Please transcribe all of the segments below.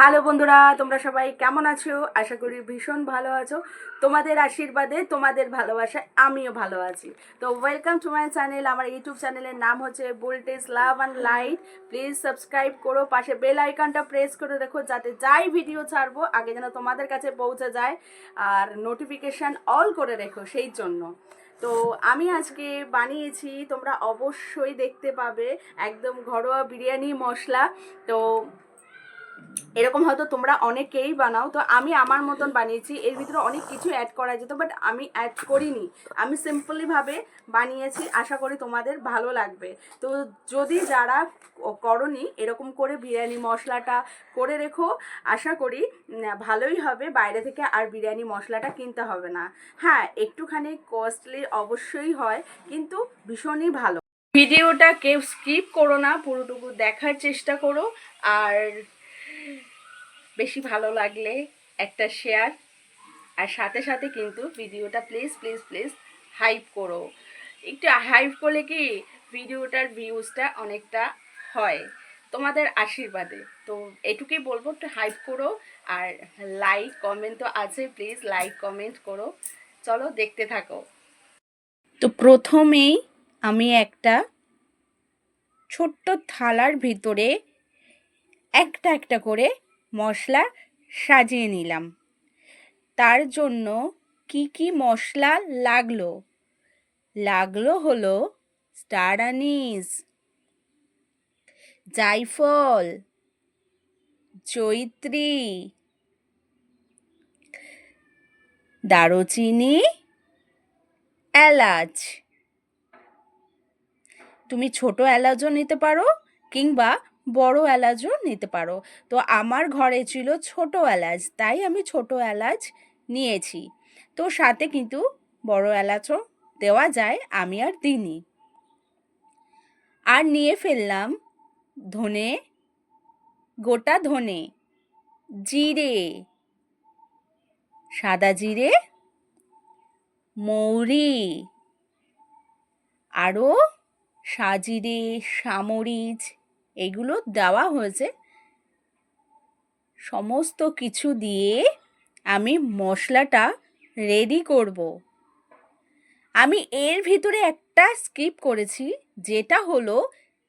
Hello বন্ধুরা, তোমরা সবাই কেমন আছো? আশা করি ভীষণ ভালো আছো। তোমাদের আশীর্বাদে, তোমাদের ভালোবাসায় আমিও ভালো আছি। তো ওয়েলকাম টু মাই চ্যানেল আমার ইউটিউব চ্যানেলের নাম হচ্ছে voltage love and light please subscribe করো, পাশে বেল আইকনটা প্রেস করে রেখো, যাতে যাই ভিডিও ছাড়বো, আগে যেন তোমাদের কাছে পৌঁছে যায়, আর নোটিফিকেশান অল করে রেখো সেই জন্য। তো আমি আজকে বানিয়েছি, তোমরা অবশ্যই দেখতে পাবে, একদম ঘরোয়া বিরিয়ানি মশলা। তো এরকম হয়তো তোমরা অনেকেই বানাও, তো আমি আমার মতন বানিয়েছি। এর ভিতরে অনেক কিছু অ্যাড করা যেত বাট আমি অ্যাড করিনি। আমি সিম্পলিভাবে বানিয়েছি, আশা করি তোমাদের ভালো লাগবে। তো যদি যারা করনি, এরকম করে বিরিয়ানি, মশলাটা করে রেখো। আশা করি ভালোই হবে। বাইরে থেকে আর বিরিয়ানি, মশলাটা কিনতে হবে না। হ্যাঁ একটুখানি কস্টলি অবশ্যই হয়, কিন্তু ভীষণই ভালো। ভিডিওটা কেউ স্কিপ করো না, পুরোটুকু দেখার চেষ্টা করো। আর বেশি ভালো লাগলে একটা শেয়ার আর সাথে সাথে কিন্তু ভিডিওটা প্লিজ প্লিজ প্লিজ হাইপ করো। একটু হাইপ করলে কি ভিডিওটার ভিউজটা অনেকটা হয়। তোমাদের আশীর্বাদে। তো এটুকুই বলব, একটু হাইপ করো আর লাইক কমেন্ট তো আছে প্লিজ লাইক কমেন্ট করো। চলো দেখতে থাকো। তো প্রথমেই আমি একটা ছোট্ট থালার ভিতরে একটা একটা করে মশলা সাজিয়ে নিলাম। তার জন্য কি কি মশলা লাগল? লাগল হলো স্টার আনিস, জাইফল, চৈত্রী, দারুচিনি, এলাচ। তুমি ছোট এলাচও নিতে পারো কিংবা বড় এলাচও নিতে পারো। তো আমার ঘরে ছিল ছোট এলাচ, তাই আমি ছোট এলাচ নিয়েছি। তো সাথে কিন্তু বড় এলাচও দেওয়া যায়, আমি আর দিইনি। আর নিয়ে ফেললাম ধনে, গোটা ধনে, জিরে, সাদা জিরে, মৌরি, আরও সাজিরে সামরিচ এগুলো দেওয়া হয়েছে। সমস্ত কিছু দিয়ে আমি মশলাটা রেডি করব। আমি এর ভিতরে একটা স্কিপ করেছি, যেটা হলো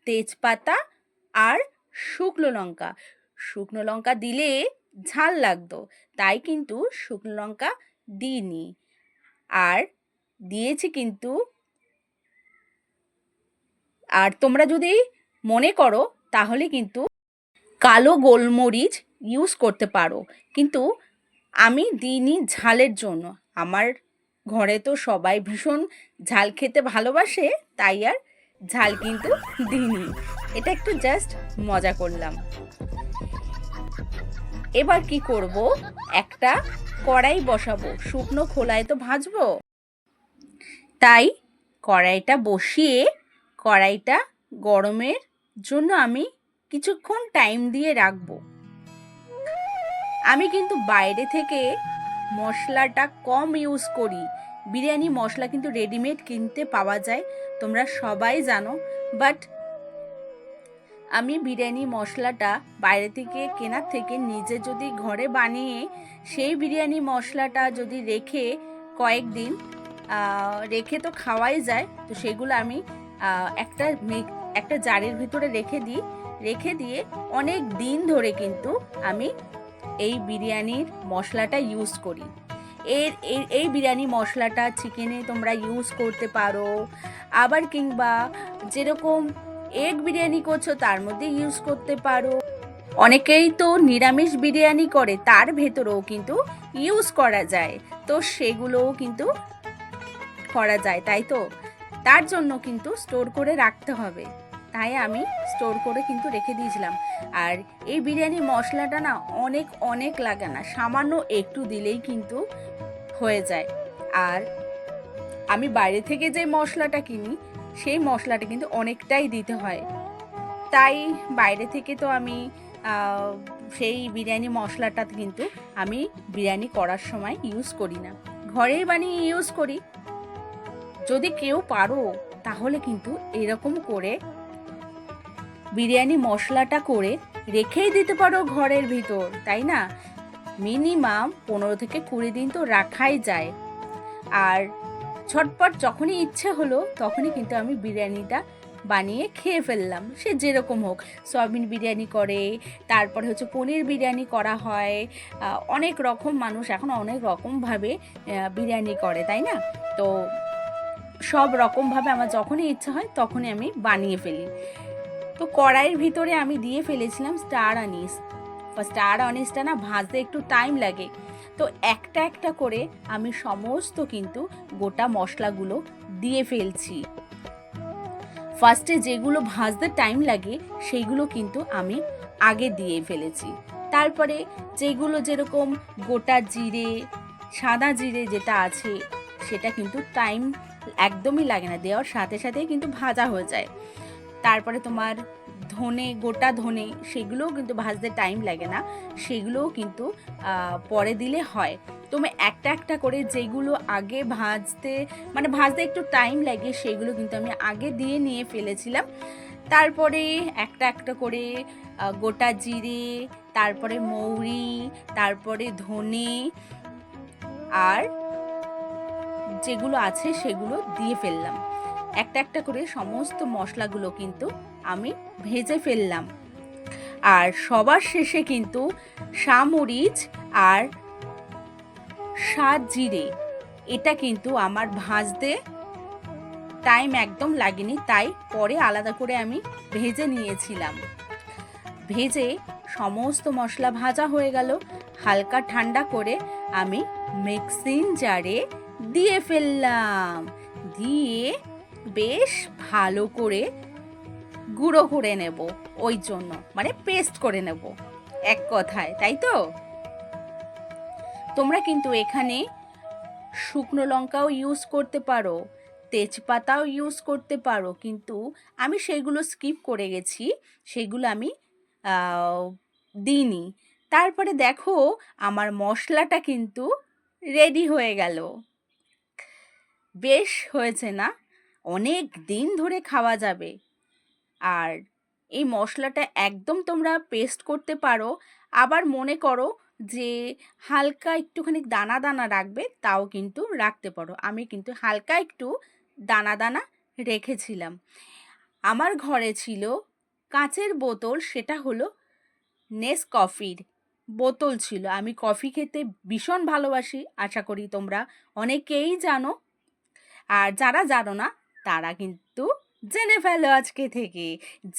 তেজপাতা আর শুকনো লঙ্কা। শুকনো লঙ্কা দিলে ঝাল লাগতো, তাই কিন্তু শুকনো লঙ্কা দিইনি। আর দিয়েছি কিন্তু, আর তোমরা যদি মনে করো তাহলে কিন্তু কালো গোলমরিচ ইউজ করতে পারো। কিন্তু আমি দিইনি ঝালের জন্য। আমার ঘরে তো সবাই ভীষণ ঝাল খেতে ভালোবাসে, তাই আর ঝাল কিন্তু দিইনি। এটা একটু জাস্ট মজা করলাম। এবার কি করব? একটা কড়াই বসাবো। শুকনো খোলায় তো ভাজবো। তাই কড়াইটা বসিয়ে কড়াইটা গরমের জন্য আমি কিছুক্ষণ টাইম দিয়ে রাখব। আমি কিন্তু বাইরে থেকে মশলাটা কম ইউজ করি। বিরিয়ানি মশলা কিন্তু রেডিমেড কিনতে পাওয়া যায়, তোমরা সবাই জানো। বাট আমি বিরিয়ানি মশলাটা বাইরে থেকে কেনার থেকে নিজে যদি ঘরে বানিয়ে সেই বিরিয়ানি মশলাটা যদি রেখে কয়েকদিন রেখে তো খাওয়াই যায়, তো সেগুলো আমি একটা একটা জারের ভিতরে রেখে দিই, রেখে দিয়ে অনেক দিন ধরে কিন্তু আমি এই বিরিয়ানির মশলাটা ইউজ করি। এর এই বিরিয়ানি মশলাটা চিকেনে তোমরা ইউজ করতে পারো, আবার কিংবা যেরকম এগ বিরিয়ানি করছ তার মধ্যে ইউজ করতে পারো। অনেকেই তো নিরামিষ বিরিয়ানি করে, তার ভেতরেও কিন্তু ইউজ করা যায়। তো সেগুলোও কিন্তু করা যায়, তাই তো? তার জন্য কিন্তু স্টোর করে রাখতে হবে। তাই আমি স্টোর করে কিন্তু রেখে দিয়েছিলাম। আর এই বিরিয়ানি মশলাটা না অনেক অনেক লাগে না, সামান্য একটু দিলেই কিন্তু হয়ে যায়। আর আমি বাইরে থেকে যে মশলাটা কিনি, সেই মশলাটা কিন্তু অনেকটাই দিতে হয়। তাই বাইরে থেকে তো আমি সেই বিরিয়ানি মশলাটা কিন্তু আমি বিরিয়ানি করার সময় ইউজ করি না। ঘরেই বানিয়ে ইউজ করি। যদি কেউ পারো, তাহলে কিন্তু এরকম করে বিরিয়ানি মশলাটা করে রেখেই দিতে পারো ঘরের ভিতর, তাই না? মিনিমাম পনেরো থেকে কুড়ি দিন তো রাখাই যায়। আর ছটপট যখনই ইচ্ছে হলো, তখনই কিন্তু আমি বিরিয়ানিটা বানিয়ে খেয়ে ফেললাম। সে যেরকম হোক, সয়াবিন বিরিয়ানি করে, তারপরে হচ্ছে পনির বিরিয়ানি করা হয়। অনেক রকম মানুষ এখন অনেক রকমভাবে বিরিয়ানি করে, তাই না? তো সব রকমভাবে আমার যখনই ইচ্ছা হয়, তখনই আমি বানিয়ে ফেলি। তো কড়াইয়ের ভিতরে আমি দিয়ে ফেলেছিলাম স্টার আনিস। স্টার আনিসটা না ভাজতে একটু টাইম লাগে। তো একটা একটা করে আমি সমস্ত কিন্তু গোটা মশলাগুলো দিয়ে ফেলছি। ফার্স্টে যেগুলো ভাজতে টাইম লাগে, সেইগুলো কিন্তু আমি আগে দিয়ে ফেলেছি। তারপরে যেগুলো যেরকম গোটা জিরে, সাদা জিরে যেটা আছে, সেটা কিন্তু টাইম একদমই লাগে না। দেওয়ার সাথে সাথেই কিন্তু ভাজা হয়ে যায়। তারপরে তোমার ধনে, গোটা ধনে, সেগুলোও কিন্তু ভাজতে টাইম লাগে না। সেগুলোও কিন্তু পরে দিলে হয়। তুমি একটা একটা করে যেগুলো আগে ভাজতে মানে ভাজতে একটু টাইম লাগে, সেগুলো কিন্তু আমি আগে দিয়ে নিয়ে ফেলেছিলাম। তারপরে একটা একটা করে গোটা জিরে, তারপরে মৌরি, তারপরে ধনে, আর যেগুলো আছে সেগুলো দিয়ে ফেললাম। একটা একটা করে সমস্ত মশলাগুলো কিন্তু আমি ভেজে ফেললাম। আর সবার শেষে কিন্তু সামরিচ আর সাত জিরে এটা কিন্তু আমার ভাজতে টাইম একদম লাগেনি, তাই পরে আলাদা করে আমি ভেজে নিয়েছিলাম। ভেজে সমস্ত মশলা ভাজা হয়ে গেল, হালকা ঠান্ডা করে আমি মিক্সিং জারে দিয়ে ফেললাম। দিয়ে বেশ ভালো করে গুঁড়ো করে নেব, ওই জন্য। মানে পেস্ট করে নেব, এক কথায়, তাই তো? তোমরা কিন্তু এখানে শুকনো লঙ্কাও ইউজ করতে পারো, তেজপাতাও ইউজ করতে পারো, কিন্তু আমি সেগুলো স্কিপ করে গেছি, সেগুলো আমি দিইনি। তারপরে দেখো, আমার মশলাটা কিন্তু রেডি হয়ে গেল। বেশ হয়েছে না? অনেক দিন ধরে খাওয়া যাবে। আর এই মশলাটা একদম তোমরা পেস্ট করতে পারো। আবার মনে করো যে হালকা একটুখানি দানা দানা রাখবে, তাও কিন্তু রাখতে পারো। আমি কিন্তু হালকা একটু দানা দানা রেখেছিলাম। আমার ঘরে ছিল কাঁচের বোতল, সেটা হলো নেস কফির বোতল ছিল। আমি কফি খেতে ভীষণ ভালোবাসি, আশা করি তোমরা অনেকেই জানো। আর যারা জানো না তারা কিন্তু জেনে ফেলো আজকে থেকে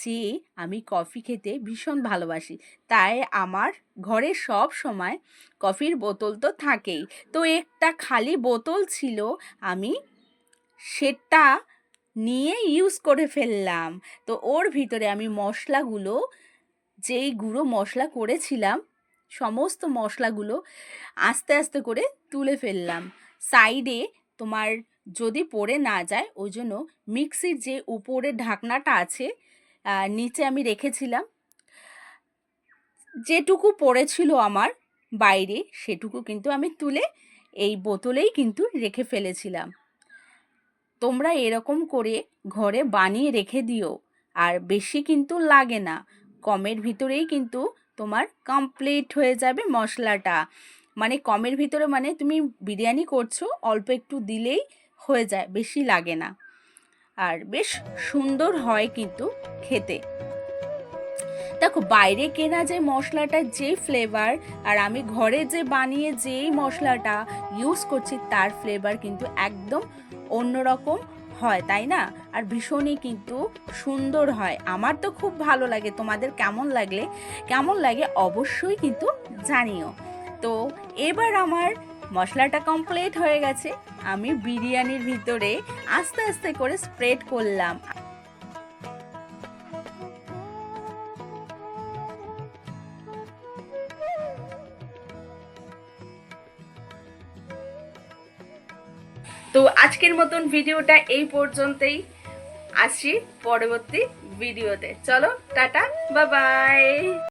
যে আমি কফি খেতে ভীষণ ভালোবাসি। তাই আমার ঘরে সব সময় কফির বোতল তো থাকেই। তো একটা খালি বোতল ছিল, আমি সেটা নিয়ে ইউজ করে ফেললাম। তো ওর ভিতরে আমি মশলাগুলো, যেই গুঁড়ো মশলা করেছিলাম, সমস্ত মশলাগুলো আস্তে আস্তে করে তুলে ফেললাম। সাইডে তোমার যদি পড়ে না যায়, ওই জন্য মিক্সির যে উপরে ঢাকনাটা আছে নিচে আমি রেখেছিলাম। যেটুকু পড়েছিল আমার বাইরে, সেটুকু কিন্তু আমি তুলে এই বোতলেই কিন্তু রেখে ফেলেছিলাম। তোমরা এরকম করে ঘরে বানিয়ে রেখে দিও, আর বেশি কিন্তু লাগে না। কমের ভিতরেই কিন্তু তোমার কমপ্লিট হয়ে যাবে মশলাটা। মানে কমের ভিতরে মানে তুমি বিরিয়ানি করছ, অল্প একটু দিলেই হয়ে যায়, বেশি লাগে না। আর বেশ সুন্দর হয় কিন্তু খেতে। দেখো, বাইরে কেনা যে মশলাটা, যে ফ্লেভার আর আমি ঘরে যে বানিয়ে যেই মশলাটা ইউজ করছি, তার ফ্লেভার কিন্তু একদম অন্যরকম হয়, তাই না? আর ভীষণই কিন্তু সুন্দর হয়। আমার তো খুব ভালো লাগে। তোমাদের কেমন লাগলে? কেমন লাগে অবশ্যই কিন্তু জানিও। তো এবার আমার মশলাটা কমপ্লিট হয়ে গেছে। আমি বিরিয়ানির ভিতরে আস্তে আস্তে করে স্প্রেড করলাম। তো আজকের মতন ভিডিওটা এই পর্যন্তই। আসি পরবর্তী ভিডিওতে। চলো, টাটা বাই বাই